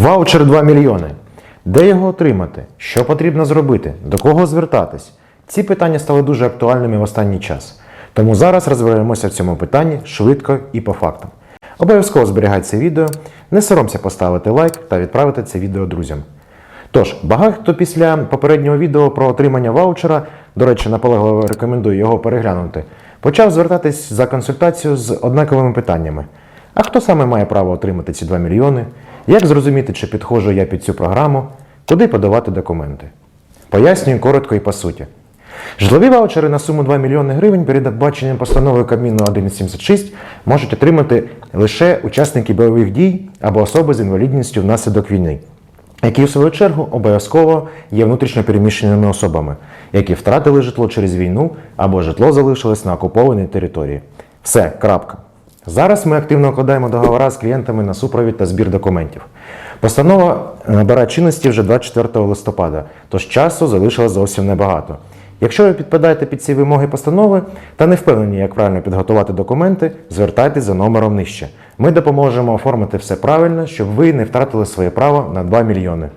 Ваучер 2 мільйони. Де його отримати? Що потрібно зробити? До кого звертатись? Ці питання стали дуже актуальними в останній час. Тому зараз розберемося в цьому питанні швидко і по фактам. Обов'язково зберігай це відео, не соромся поставити лайк та відправити це відео друзям. Тож, багато хто після попереднього відео про отримання ваучера, до речі, наполегливо рекомендую його переглянути, почав звертатись за консультацію з однаковими питаннями. А хто саме має право отримати ці 2 мільйони? Як зрозуміти, чи підходжу я під цю програму? Куди подавати документи? Пояснюю коротко і по суті. Житлові ваучери на суму 2 мільйони гривень передбаченням постановою Кабміну 1176 можуть отримати лише учасники бойових дій або особи з інвалідністю внаслідок війни, які в свою чергу обов'язково є внутрішньо переміщеними особами, які втратили житло через війну або житло залишилось на окупованій території. Все, крапка. Зараз ми активно укладаємо договори з клієнтами на супровід та збір документів. Постанова набирає чинності вже 24 листопада, тож часу залишилось зовсім небагато. Якщо ви підпадаєте під ці вимоги постанови та не впевнені, як правильно підготувати документи, звертайтесь за номером нижче. Ми допоможемо оформити все правильно, щоб ви не втратили своє право на 2 мільйони.